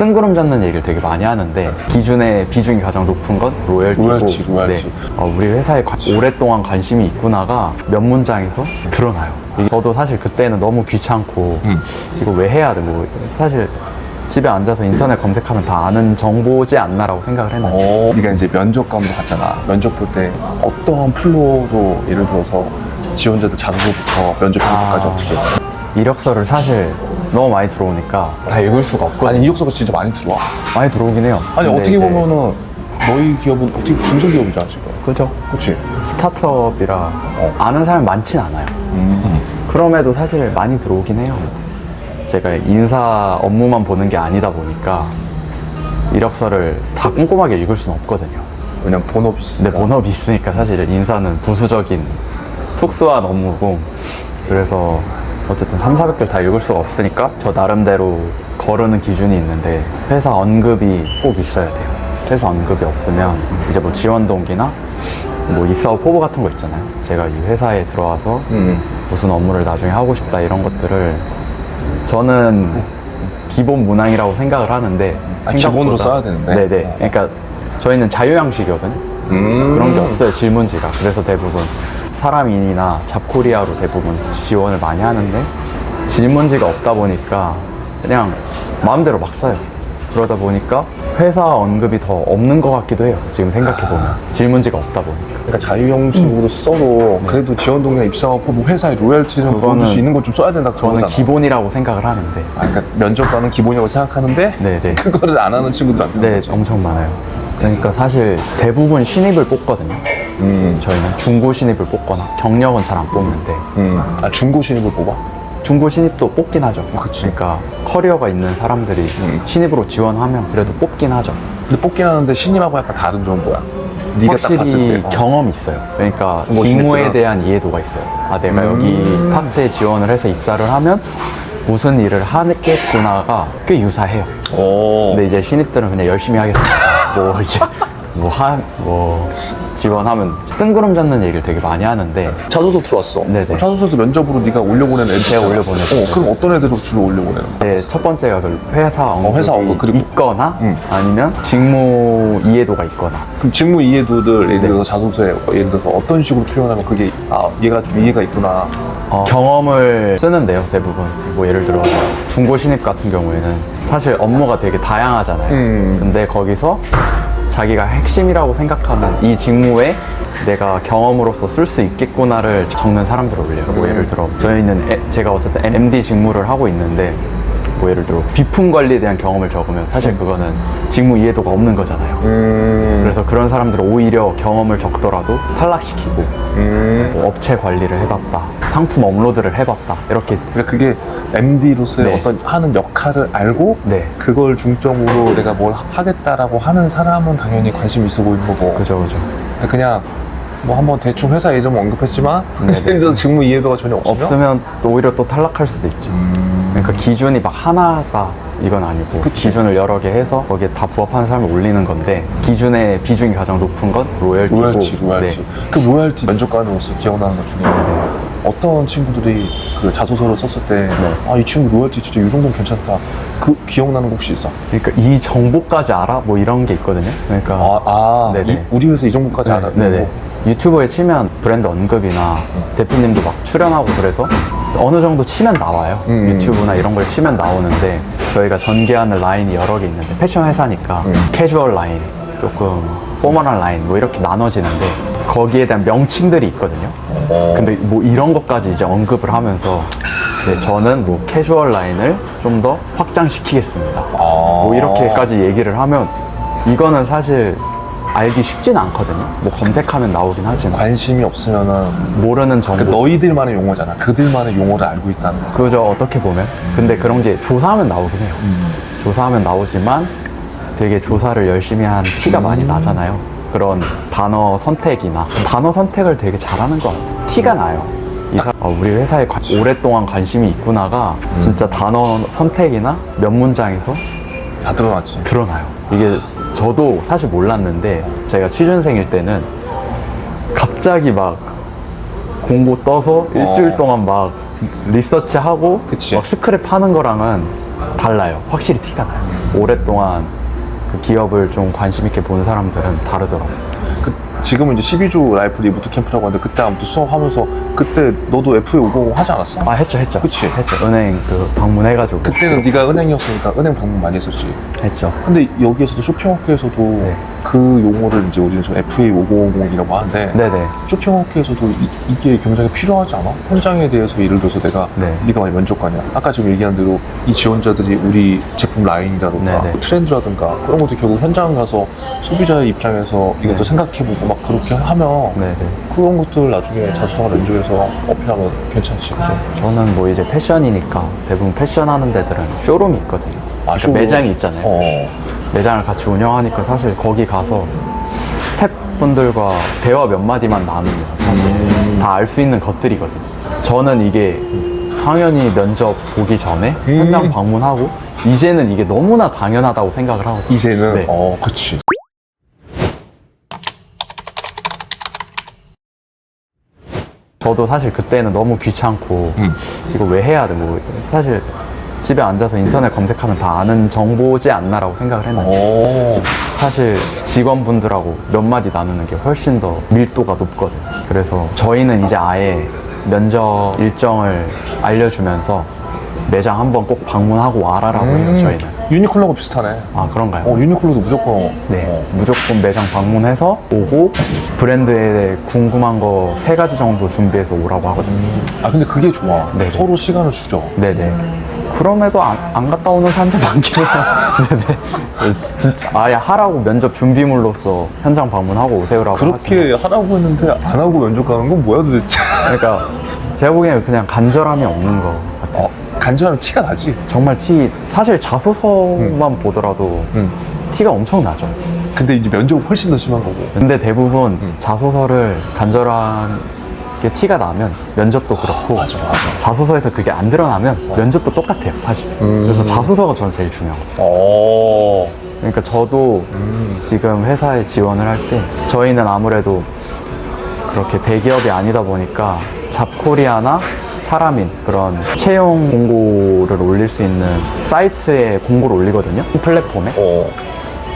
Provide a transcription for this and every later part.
뜬구름 잡는 얘기를 되게 많이 하는데 기준의 비중이 가장 높은 건 로열티고 로열티, 로열티. 네. 어, 우리 회사에 관- 오랫동안 관심이 있구나가 몇 문장에서 드러나요. 저도 사실 그때는 너무 귀찮고 음. 이거 왜 해야 돼? 뭐 사실 집에 앉아서 인터넷 검색하면 다 아는 정보지 않나라고 생각을 했는데 어, 네가 이제 면접관도 갔잖아. 면접 볼 때 어떠한 플로우로 예를 들어서 지원자들 자소서부터 면접 볼 때까지 아. 어떻게 해? 이력서를 사실 너무 많이 들어오니까 다 읽을 수가 없거든요. 아니 이력서가 진짜 많이 들어와. 많이 들어오긴 해요. 아니 근데 어떻게 이제 보면은 너희 기업은 어떻게 중소기업이잖아 지금. 그죠? 그렇지. 스타트업이라 아는 사람이 많진 않아요. 음. 그럼에도 사실 많이 들어오긴 해요. 제가 인사 업무만 보는 게 아니다 보니까 이력서를 다 꼼꼼하게 읽을 수는 없거든요. 그냥 본업이 있으니까. 근데 본업이 있으니까 사실 인사는 부수적인 특수한 업무고 그래서 어쨌든 3, 400개 다 읽을 수가 없으니까 저 나름대로 거르는 기준이 있는데 회사 언급이 꼭 있어야 돼요. 회사 언급이 없으면 이제 뭐 지원 동기나 뭐 입사업 포부 같은 거 있잖아요. 제가 이 회사에 들어와서 음. 무슨 업무를 나중에 하고 싶다 이런 것들을 저는 기본 문항이라고 생각을 하는데 아, 기본으로 생각보다- 써야 되는데? 네네. 그러니까 저희는 자유 양식이거든 요. 음. 그런 게 없어요 질문지가 그래서 대부분 사람인이나 잡코리아로 대부분 지원을 많이 하는데 질문지가 없다 보니까 그냥 마음대로 막 써요. 그러다 보니까 회사 언급이 더 없는 것 같기도 해요. 지금 생각해보면. 질문지가 없다 보니까. 그러니까 자유형식으로 써도 그래도 지원 동료 입사하고 뭐 회사의 로열티는 그거는 보여줄 수 있는 건좀 써야 된다 저는. 기본이라고 생각을 하는데. 아, 그러니까 면접관은 기본이라고 생각하는데 네네. 그거를 안 하는 친구들한테 네 엄청 많아요. 그러니까 사실 대부분 신입을 뽑거든요 음. 저희는 중고 신입을 뽑거나 경력은 잘 안 뽑는데 음. 아 중고 신입을 뽑아? 중고 신입도 뽑긴 하죠. 그치. 러니까 커리어가 있는 사람들이 음. 신입으로 지원하면 그래도 뽑긴 하죠. 근데 뽑긴 하는데 신입하고 약간 다른 점은 뭐야? 네가 딱 봤을 확실히 때 어. 경험이 있어요. 그러니까 중고 직무에 신입들은? 대한 이해도가 있어요. 아 내가 음. 여기 파트에 지원을 해서 입사를 하면 무슨 일을 하겠구나가 꽤 유사해요. 오. 근데 이제 신입들은 그냥 열심히 하겠다. 뭐 이제 뭐한뭐 지원하면 뜬구름 잡는 얘기를 되게 많이 하는데 자소서 들어왔어. 네네. 그럼 자소서 면접으로 네가 올려보내는 애들 제가 올려보내는 어, 그럼 어떤 애들을 주로 올려보내는 거야? 네, 첫 번째가 그 회사 언급이 회사 언급, 그리고- 있거나 음. 아니면 직무 이해도가 있거나 그럼 직무 이해도들 예를 네. 들어서 자소서에 예를 들어서 어떤 식으로 표현하면 그게 아 얘가 좀 이해가 있구나. 어, 경험을 쓰는데요 대부분 뭐 예를 들어 중고 신입 같은 경우에는 사실 업무가 되게 다양하잖아요 음. 근데 거기서 자기가 핵심이라고 생각하는 이 직무에 내가 경험으로서 쓸 수 있겠구나를 적는 사람들을 올려요 뭐 예를 들어 저희는 에- 제가 어쨌든 MD 직무를 하고 있는데 뭐 예를 들어 비품 관리에 대한 경험을 적으면 사실 그거는 직무 이해도가 없는 거잖아요 음. 그래서 그런 사람들은 오히려 경험을 적더라도 탈락시키고 음. 뭐 업체 관리를 해봤다 상품 업로드를 해봤다 이렇게 그러니까 그게 MD로서의 네. 어떤 하는 역할을 알고 네 그걸 중점으로 내가 뭘 하겠다라고 하는 사람은 당연히 관심 있어 보이는 거고. 그죠 그죠 근데 그냥 뭐 한번 대충 회사 이름 언급했지만 네, 네. 들어서 직무 이해도가 전혀 없으면 없으면 또 오히려 또 탈락할 수도 있죠 그러니까 기준이 막 하나가 이건 아니고 그치. 기준을 여러 개 해서 거기에 다 부합하는 사람을 올리는 건데 기준의 비중이 가장 높은 건 로열티고 로열티, 로열티. 네. 그 로열티 면접관으로서 기억나는 것 중에 어떤 친구들이 그 자소서를 썼을 때, 네. 아, 이 친구 로열티 진짜 이 정도면 괜찮다. 그 기억나는 거 혹시 있어? 그러니까 이 정보까지 알아? 뭐 이런 게 있거든요 그러니까 아, 아 네네. 이- 우리 회사 이 정도까지 알아? 네, 네네. 유튜브에 치면 브랜드 언급이나 대표님도 막 출연하고 그래서 어느 정도 치면 나와요. 음. 유튜브나 이런 걸 치면 나오는데 저희가 전개하는 라인이 여러 개 있는데 패션 회사니까 음. 캐주얼 라인, 조금 포멀한 라인 뭐 이렇게 나눠지는데 거기에 대한 명칭들이 있거든요. 어. 근데 뭐 이런 것까지 이제 언급을 하면서 이제 저는 뭐 캐주얼 라인을 좀 더 확장시키겠습니다. 아. 뭐 이렇게까지 얘기를 하면 이거는 사실 알기 쉽진 않거든요. 뭐 검색하면 나오긴 하지만 관심이 없으면은 모르는 정보. 그 너희들만의 용어잖아. 그들만의 용어를 알고 있다는 거. 그죠 어떻게 보면. 근데 그런 게 조사하면 나오긴 해요. 조사하면 나오지만 되게 조사를 열심히 한 티가 많이 나잖아요. 그런 단어 선택이나 단어 선택을 되게 잘하는 것 같아요. 티가 나요. 이 사- 어, 우리 회사에 관- 오랫동안 관심이 있구나가 진짜 단어 선택이나 몇 문장에서 다 드러났지. 드러나요. 이게 저도 사실 몰랐는데 제가 취준생일 때는 갑자기 막 공고 떠서 일주일 동안 막 리서치하고 그치. 막 스크랩 하는 거랑은 달라요. 확실히 티가 나요. 오랫동안 그 기업을 좀 관심 있게 본 사람들은 다르더라고요. 그, 지금은 이제 12주 라이프 리부트 캠프라고 하는데 그때 아무튼 수업하면서 그때 너도 FA 550 하지 않았어? 아 했죠 했죠. 그치. 했죠. 은행 그 방문해가지고 그때는 네가 은행이었으니까 은행 방문 많이 했었지. 했죠. 근데 여기에서도 쇼핑워크에서도 네. 그 용어를 이제 우리는 저 FA 550이라고 하는데 네네. 쇼핑워크에서도 이, 게 굉장히 필요하지 않아? 현장에 대해서 예를 들어서 내가 네. 네가 만약 면접관이야 아까 지금 얘기한 대로 이 지원자들이 우리 제품 라인이라든가 네네. 트렌드라든가 그런 것도 결국 현장 가서 소비자의 입장에서 이것도 네. 생각해보고 막 그렇게 하면 네네. 그런 것들 나중에 자소서가 면접에서 어필하면 괜찮지 그죠? 저는 뭐 이제 패션이니까 대부분 패션 하는 데들은 쇼룸이 있거든요. 아, 그러니까 쇼룸? 매장이 있잖아요. 어. 매장을 같이 운영하니까 사실 거기 가서 스태프분들과 대화 몇 마디만 나누면 사실 다 알 수 있는 것들이거든요. 저는 이게 당연히 면접 보기 전에 음. 현장 방문하고 이제는 이게 너무나 당연하다고 생각을 하거든요. 이제는 네. 어 그치 저도 사실 그때는 너무 귀찮고 음. 이거 왜 해야 돼? 뭐 사실 집에 앉아서 인터넷 검색하면 다 아는 정보지 않나라고 생각을 했는데 어. 사실 직원분들하고 몇 마디 나누는 게 훨씬 더 밀도가 높거든요. 그래서 저희는 이제 아예 면접 일정을 알려주면서 매장 한번 꼭 방문하고 와라라고 해요, 저희는. 유니클로가 비슷하네 아, 그런가요? 어 유니클로도 무조건 네, 어. 무조건 매장 방문해서 오고 브랜드에 대해 궁금한 거 세 가지 정도 준비해서 오라고 하거든요. 아 근데 그게 좋아 네. 서로 시간을 주죠 네네. 그럼에도 안, 안 갔다 오는 사람들 많긴 해요. 네네. 진짜 아예 하라고 면접 준비물로서 현장 방문하고 오세요라고. 그렇게 하라고 했는데 안 하고 면접 가는 건 뭐야 도대체 그러니까 제가 보기에는 그냥 간절함이 없는 거 간절하면 티가 나지 정말 티 사실 자소서만 보더라도 응. 티가 엄청 나죠. 근데 이제 면접은 훨씬 더 심한 거고 근데 대부분 음. 자소서를 간절한 게 티가 나면 면접도 그렇고 맞아 맞아 자소서에서 그게 안 드러나면 면접도 똑같아요 사실. 음. 그래서 자소서가 저는 제일 중요하고. 어. 그러니까 저도 음. 지금 회사에 지원을 할 때 저희는 아무래도 그렇게 대기업이 아니다 보니까 잡코리아나 사람인 그런 채용 공고를 올릴 수 있는 사이트에 공고를 올리거든요. 플랫폼에. 어.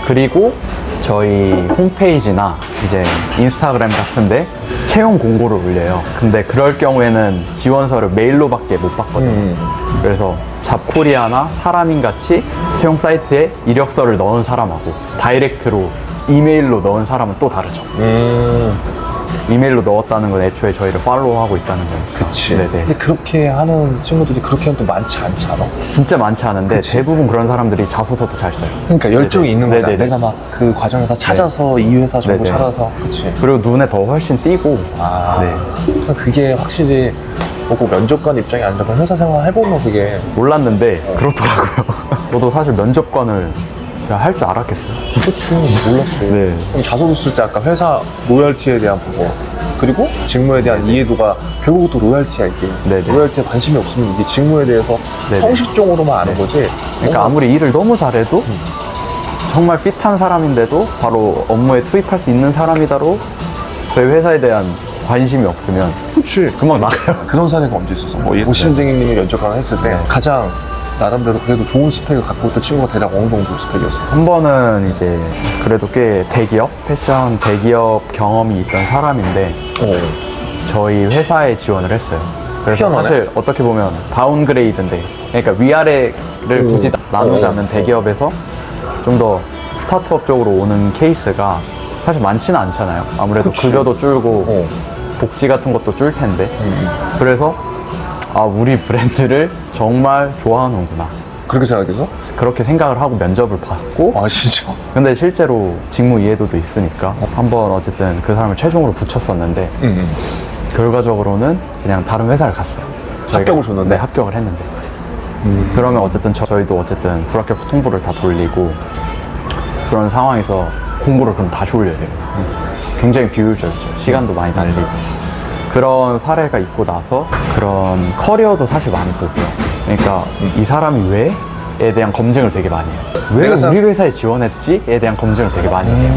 그리고 저희 홈페이지나 이제 인스타그램 같은데 채용 공고를 올려요. 근데 그럴 경우에는 지원서를 메일로밖에 못 받거든요. 음. 그래서 잡코리아나 사람인 같이 채용 사이트에 이력서를 넣은 사람하고 다이렉트로 이메일로 넣은 사람은 또 다르죠. 음. 이메일로 넣었다는 건 애초에 저희를 팔로우하고 있다는 거예요. 그치. 네네. 근데 그렇게 하는 친구들이 그렇게 하면 또 많지 않지 않아? 진짜 많지 않은데 그치. 대부분 그런 사람들이 자소서도 잘 써요. 그러니까 열정이 네네. 있는 거잖아. 네네네. 내가 막 그 과정에서 찾아서 이 회사 정보 네네. 찾아서. 그치. 그리고 눈에 더 훨씬 띄고 아. 네. 그게 확실히 뭐그 면접관 입장이 아니라 회사 생활 해보면 그게 몰랐는데 그렇더라고요. 저도 사실 면접관을 할 줄 알았겠어요. 그치 몰랐어. 네. 그럼 자소서 쓸 때 아까 회사 로열티에 대한 부분 그리고 직무에 대한 이해도가 결국 또 로열티야 이게. 네네. 로열티에 관심이 없으면 이게 직무에 대해서 네네. 형식적으로만 아는 거지. 그러니까 아무리 일을 너무 잘해도 정말 삐탄 사람인데도 바로 업무에 투입할 수 있는 사람이다로 저희 회사에 대한 관심이 없으면 그치. 금방 나가요. 그런 사례가 언제 있었어? 뭐 오심쟁이님이 면접관을 했을 때 네. 가장 나름대로 그래도 좋은 스펙을 갖고 있던 친구가 대략 어느 정도 스펙이었어? 한 번은 이제 그래도 꽤 대기업, 패션 대기업 경험이 있던 사람인데 어. 저희 회사에 지원을 했어요. 그래서 희한하네. 사실 어떻게 보면 다운그레이드인데 그러니까 위아래를 오. 굳이 나누자면 오. 대기업에서 좀 더 스타트업 쪽으로 오는 케이스가 사실 많지는 않잖아요. 아무래도 그치. 급여도 줄고 어. 복지 같은 것도 줄 텐데 음. 그래서 아 우리 브랜드를 정말 좋아하는구나 그렇게 생각해서? 그렇게 생각을 하고 면접을 받고 아 진짜? 근데 실제로 직무 이해도도 있으니까 한번 어쨌든 그 사람을 최종으로 붙였었는데 응. 결과적으로는 그냥 다른 회사를 갔어요. 저희가- 합격을 줬는데? 네, 합격을 했는데. 음. 그러면 어쨌든 저, 저희도 어쨌든 불합격 통보를 다 돌리고 그런 상황에서 공고를 그럼 다시 올려야 돼요. 굉장히 비효율적이죠. 시간도 많이 날리고. 그런 사례가 있고 나서 그런 커리어도 사실 많이 보고요. 그러니까 이 사람이 왜? 에 대한 검증을 되게 많이 해요. 왜 내가 생각- 우리 회사에 지원했지?에 대한 검증을 되게 많이 해요.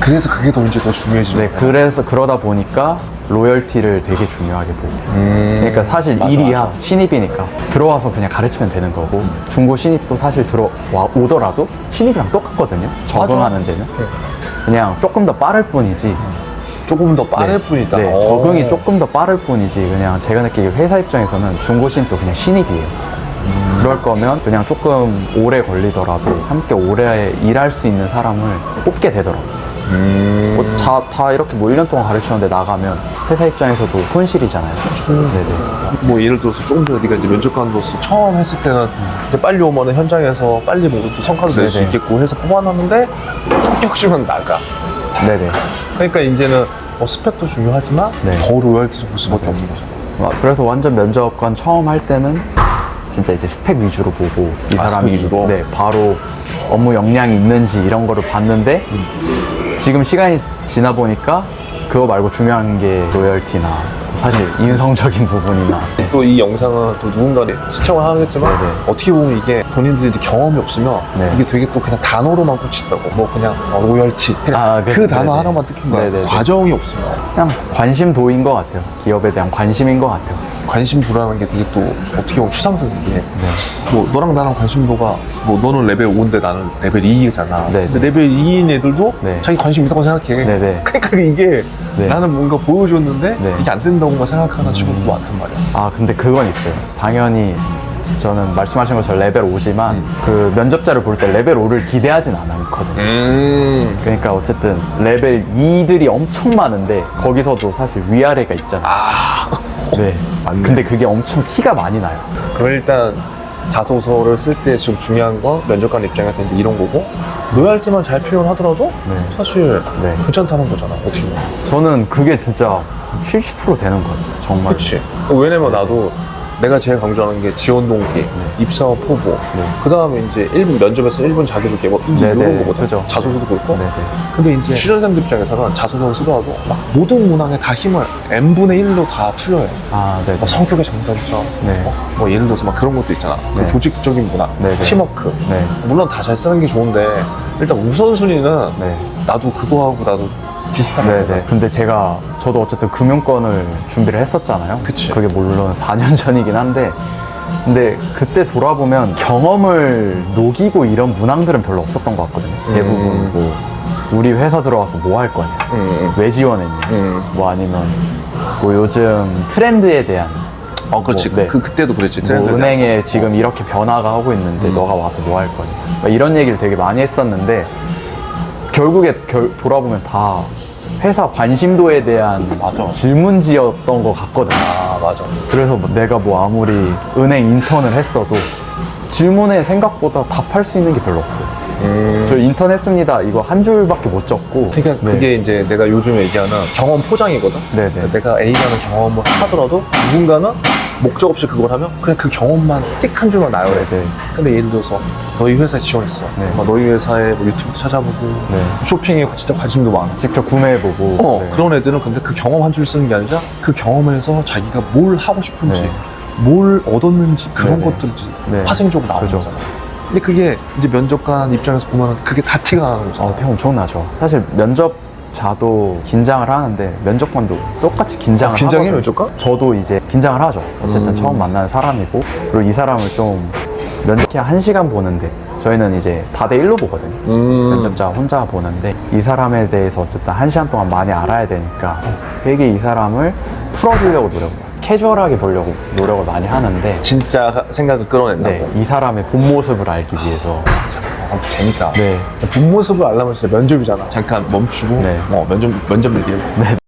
그래서 그게 더 이제 더 중요해지는 네. 그래서 그러다 보니까 로열티를 되게 중요하게 보고 음. 그러니까 사실 맞아, 일이야. 신입이니까 들어와서 그냥 가르치면 되는 거고 중고 신입도 사실 들어와 오더라도 신입이랑 똑같거든요 적응하는 데는 네. 그냥 조금 더 빠를 뿐이지 조금 더 빠를 네. 뿐이다. 네, 오. 적응이 조금 더 빠를 뿐이지 그냥 제가 느끼기에 회사 입장에서는 중고 신입도 그냥 신입이에요 음. 그럴 거면 그냥 조금 오래 걸리더라도 함께 오래 일할 수 있는 사람을 뽑게 되더라고요 음. 뭐 자, 다 이렇게 뭐 1년 동안 가르치는데 나가면 회사 입장에서도 손실이잖아요. 네네. 뭐 예를 들어서 조금 전에 네가 이제 면접관으로서 처음 했을 때는 이제 빨리 오면은 현장에서 빨리 뭐또 성과도 낼수 네네. 있겠고 해서 뽑아놨는데 합격시면 나가. 네네. 그러니까 이제는 뭐 스펙도 중요하지만 네. 더 로열티를 볼 수밖에 없는 거죠. 와, 그래서 완전 면접관 처음 할 때는 진짜 이제 스펙 위주로 보고 이 아, 사람이 스펙 위주로? 네, 바로 업무 역량이 있는지 이런 거를 봤는데 지금 시간이 지나 보니까 그거 말고 중요한 게 로열티나 사실 인성적인 부분이나 또 이 영상은 또 누군가 시청을 하겠지만 네네. 어떻게 보면 이게 본인들이 이제 경험이 없으면 네. 이게 되게 또 그냥 단어로만 꽂힌다고 뭐 그냥 어, 로열티 그냥 아, 그 네, 단어. 하나만 뜯긴 네네네. 과정이 없으면 그냥 관심도인 것 같아요. 기업에 대한 관심인 것 같아요. 관심도라는 게 되게 또 어떻게 보면 추상적인 게 네. 뭐 너랑 나랑 관심도가 뭐 너는 레벨 5인데 나는 레벨 2잖아. 네, 근데 네. 레벨 2인 애들도 네. 자기 관심 있다고 생각해. 네, 네. 그러니까 이게 네. 나는 뭔가 보여줬는데 네. 이게 안 된다고만 생각하는 친구도 많단 말이야. 아 근데 그건 있어요. 당연히 저는 말씀하신 것처럼 레벨 5지만 음. 그 면접자를 볼 때 레벨 5를 기대하진 않거든요. 음. 그러니까 어쨌든 레벨 2들이 엄청 많은데 거기서도 사실 위아래가 있잖아요. 아. 네. 맞네. 근데 그게 엄청 티가 많이 나요. 그럼 일단 자소서를 쓸 때 지금 중요한 건 면접관 입장에서 이제 이런 거고 로열티만 잘 표현하더라도 네. 사실 네. 괜찮다는 거잖아. 어떻게 보면. 저는 그게 진짜 70% 되는 것 같아요. 정말. 그치. 왜냐면 나도 내가 제일 강조하는 게 지원 동기, 입사 포부, 네. 그 다음에 이제 1분 면접에서 1분 자기소개, 뭐 이제 네, 이런 네. 거거든. 그죠. 자소서도 그렇고. 네네. 근데 이제 취준생들 입장에서는 자소서를 쓰더라도 막 모든 문항에 다 힘을 n분의 1로 다 투여해. 아, 네네. 뭐 성격의 장단점, 네. 어? 뭐 예를 들어서 막 그런 것도 있잖아. 그 네. 조직적인 문항, 네, 네. 팀워크. 네. 물론 다 잘 쓰는 게 좋은데 일단 우선순위는 네. 나도 그거 하고 나도 비슷하게 네네. 생각해. 근데 제가 저도 어쨌든 금융권을 준비를 했었잖아요. 그치. 그게 물론 4년 전이긴 한데 근데 그때 돌아보면 경험을 녹이고 이런 문항들은 별로 없었던 것 같거든요. 대부분 음. 뭐 우리 회사 들어와서 뭐 할 거냐, 음, 음. 왜 지원했냐, 음. 뭐 아니면 뭐 요즘 트렌드에 대한 어, 그렇지. 뭐, 네. 그, 그때도 그랬지. 뭐 은행에 거. 지금 이렇게 변화가 하고 있는데 음. 너가 와서 뭐 할 거냐 막 이런 얘기를 되게 많이 했었는데 결국에 결- 돌아보면 다 회사 관심도에 대한 맞아. 질문지였던 것 같거든요 아, 맞아. 그래서 뭐 내가 뭐 아무리 은행 인턴을 했어도 질문에 생각보다 답할 수 있는 게 별로 없어요 음. 저 인턴 했습니다 이거 한 줄밖에 못 적고 그러니까 네. 그게 이제 내가 요즘 얘기하는 경험 포장이거든. 네네. 내가 A라는 경험을 하더라도 누군가는 목적 없이 그걸 하면 그냥 그 경험만 띡 한 줄만 나요. 네네. 근데 예를 들어서 너희 회사에 지원했어. 네. 막 너희 회사에 뭐 유튜브 찾아보고 네. 쇼핑에 진짜 관심도 많아. 직접 구매해보고 어, 네. 그런 애들은 근데 그 경험 한 줄 쓰는 게 아니라 그 경험에서 자기가 뭘 하고 싶은지, 네. 뭘 얻었는지 그런 네네. 것들이 네. 파생적으로 나오는 그죠. 거잖아. 근데 그게 이제 면접관 입장에서 보면 그게 다 티가 나는 거잖아. 어, 엄청나죠. 사실 면접 자도 긴장을 하는데 면접관도 똑같이 긴장을 아, 긴장해, 하거든요. 면접관? 저도 이제 긴장을 하죠. 어쨌든 음. 처음 만나는 사람이고 그리고 이 사람을 좀 면접해 한 시간 보는데 저희는 이제 다대 1로 보거든요. 음. 면접자 혼자 보는데 이 사람에 대해서 어쨌든 한 시간 동안 많이 알아야 되니까 되게 이 사람을 풀어주려고 노력, 캐주얼하게 보려고 노력을 많이 하는데 진짜 생각을 끌어낸다고. 네, 이 사람의 본 모습을 알기 위해서 어, 재밌다. 네, 본 모습을 알려면 진짜 면접이잖아. 잠깐 멈추고 네. 어, 면접 면접 얘기해. 네.